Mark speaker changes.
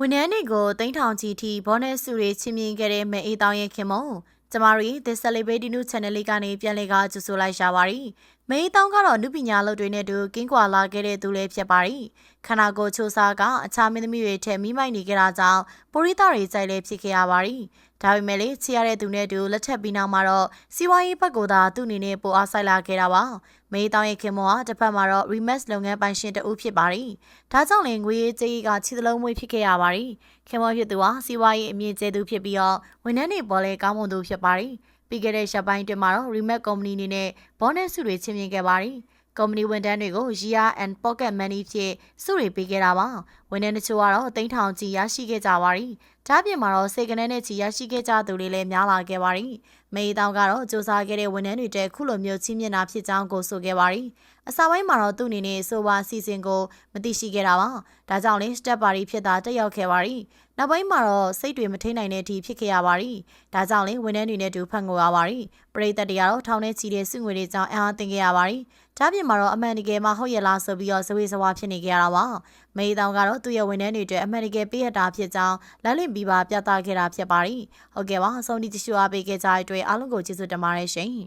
Speaker 1: ဝန်ထမ်းတွေကိုတိန့်ထောင်ချီထိဘောနက်စုတွေချင်းမြင်ခဲ့တဲ့မဲအေးတောင်းရဲ့ခင်မုံကျမတို့ရဲ့ The Celebrity News Channel လေးကနေပြန်လည်ကကြိုဆိုလိုက်ရှာပါရီမဲအေးတောင်းကတော့အမှုပညာလုပ်တွေနဲ့တူကင်းကွာလာခဲ့တဲ့သူလေးဖြစ်ပါရီခန္ဓာကိုယ်ချိုးစားကအခြားမင်းသမီးတွေထက်မိမိုက်နေကြတာကြောင့်ပိုရိတာတွေကြိုက်လဲဖြစ်ခဲ့ရပါရီဒါပေမဲ့လေချီရတဲ့သူနဲ့တူလက်ထပ်ပြီးနောက်မှာတော့စီဝါရေးဘက်ကသာသူ့အနေနဲ့ပိုအားဆိုင်လာခဲ့တာပါမေးတောင်းရဲ့ခင်မောကတစ်ဖက်မှာတော့ remix လုပ်ငန်းပိုင်ရှင်တဦးဖြစ်ပါရီဒါကြောင့်လည်းငွေရေးကြေးကခြေစလုံးမွေးဖြစ်ခဲ့ရပါရီခင်မောဖြစ်သူဟာစီဝါရေးအမြင့်ကျဲသူဖြစ်ပြီးတော့ဝန်ထမ်းတွေပေါ်လဲကောင်းမွန်သူဖြစ်ပါရီပြီးခဲ့တဲ့ရှက်ပိုင်းတွင်မှာတော့ remix company အနေနဲ့ bonus စုတွေချင်းမြင်ခဲ့ပါရီ ကုမ္ပဏီဝန်ထမ်းတွေကို year and pocket money ဖြင့်စုတွေပေးခဲ့တာပါဝန်ထမ်းတချို့ကတော့တိန်းထောင်ကြီးရရှိခဲ့ကြပါရီဒါပြင်မှာတော့စေကနန်းနဲ့ချီရရှိခဲ့ကြသူတွေလည်းများလာခဲ့ပါရီမေးတောင်ကတော့စူးစမ်းခဲ့တဲ့ဝန်ထမ်းတွေတဲ့ခုလိုမျိုးချင်းမြင်တာဖြစ်ကြောင်းကိုဆိုခဲ့ပါရီအစာပိုင်းမှာတော့သူ့အနေနဲ့ဆိုပါစီစဉ်ကိုမသိရှိခဲ့တာပါဒါကြောင့်လည်း step ပါရီဖြစ်တာတက်ရောက်ခဲ့ပါရီနောက်ပိုင်းမှာတော့စိတ်တွေမထိနိုင်တဲ့အထိဖြစ်ခဲ့ရပါရီဒါကြောင့်လည်းဝန်ထမ်းတွေနဲ့တူဖတ်ငိုရပါရီပရိသတ်တွေကတော့ထောင်ထဲချီတဲ့စုငွေတွေကြောင့်အံ့အားသင့်ခဲ့ရပါရီ ဒါပြင်မှာတော့အမှန်တကယ်မှဟုတ်ရလားဆိုပြီးတော့ဇဝေဇဝါဖြစ်နေကြရတာပါမေးတောင်ကတော့သူ့ရဲ့ဝန်ထမ်းတွေအတွက်အမှန်တကယ်ပေးရတာဖြစ်ကြောင်းလက်လင့်ပြီးပါပြသခဲ့တာဖြစ်ပါရီဟုတ်ကဲ့ပါအဆုံးထိကြည့်ရှုအားပေးခဲ့ကြတဲ့အတွက်အားလုံးကိုကျေးဇူးတင်ပါတယ်ရှင်